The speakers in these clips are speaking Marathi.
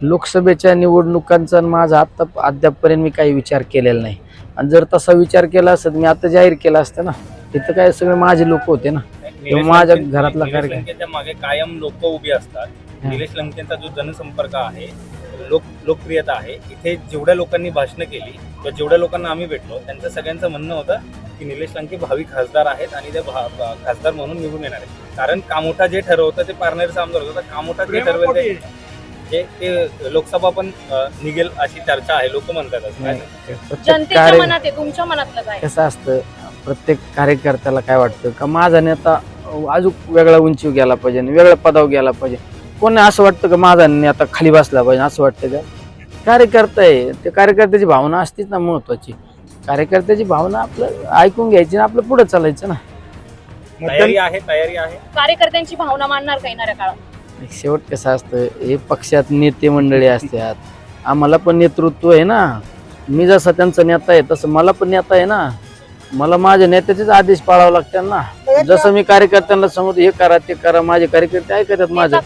लोकसभेच्या निवडणुकांचा आणि माझा आता अद्यापपर्यंत मी काही विचार केलेला नाही. आणि जर तसा विचार केला असत मी आता जाहीर केला असतं ना तिथं काय सगळे माझे लोक होते ना. माझ्या घरातला कार्यक्रम. मागे कायम लोक उभी असतात. निलेश लंकेचा जो जनसंपर्क आहे लोक लोकप्रियता आहे इथे जेवढ्या लोकांनी भाषणं केली किंवा जेवढ्या लोकांना आम्ही भेटलो त्यांचं सगळ्यांचं म्हणणं होतं की निलेश लंके भावी खासदार आहेत आणि ते खासदार म्हणून निवडून येणार आहेत. कारण कामोठा जे ठरवतं ते पारनेरचा आमदार होता. कामोठा जे ठरवेल ते जे ते लोकसभा पण निघेल अशी चर्चा आहे लोक म्हणतात असं. काय नाही. प्रत्येक जनतेच्या कार्य मनात आहे तुमच्या मनातलं काय? कसं असतं प्रत्येक कार्यकर्त्याला काय वाटतं? का माझा नेता अजून वेगळा उंचीवर गेला पाहिजे आणि वेगळ्या पदावर गेला पाहिजे? कोणी असं वाटतं का माझा नेता खाली बसला पाहिजे असं वाटतं का? कार्यकर्ता आहे ते कार्यकर्त्याची भावना असतीच ना महत्वाची. कार्यकर्त्याची भावना आपलं ऐकून घ्यायची आणि आपलं पुढे चालायचं ना. तयारी आहे तयारी आहे. कार्यकर्त्यांची भावना मानणार का येणाऱ्या काळात? शेवट कसं असतं हे पक्षात नेते मंडळी असतात. आम्हाला पण नेतृत्व आहे ना. मी जसा त्यांचा नेता आहे तसं मला पण नेता आहे ना. मला माझ्या नेत्याचेच आदेश पाळावे लागतात ना. जसं मी कार्यकर्त्यांना सांगतो हे करा ते करा माझे कार्यकर्ते ऐकतात माझे.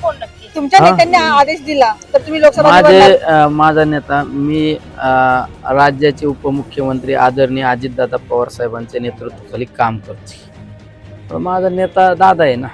तुमच्या हा. नेत्यांनी आदेश दिला तर तुम्ही लोकसभा माझे निवडणार. अं, माझा नेता मी अं, राज्याचे उपमुख्यमंत्री आदरणीय अजितदादा पवार साहेबांच्या नेतृत्वाखाली काम करते. पण माझा नेता दादा आहे ना.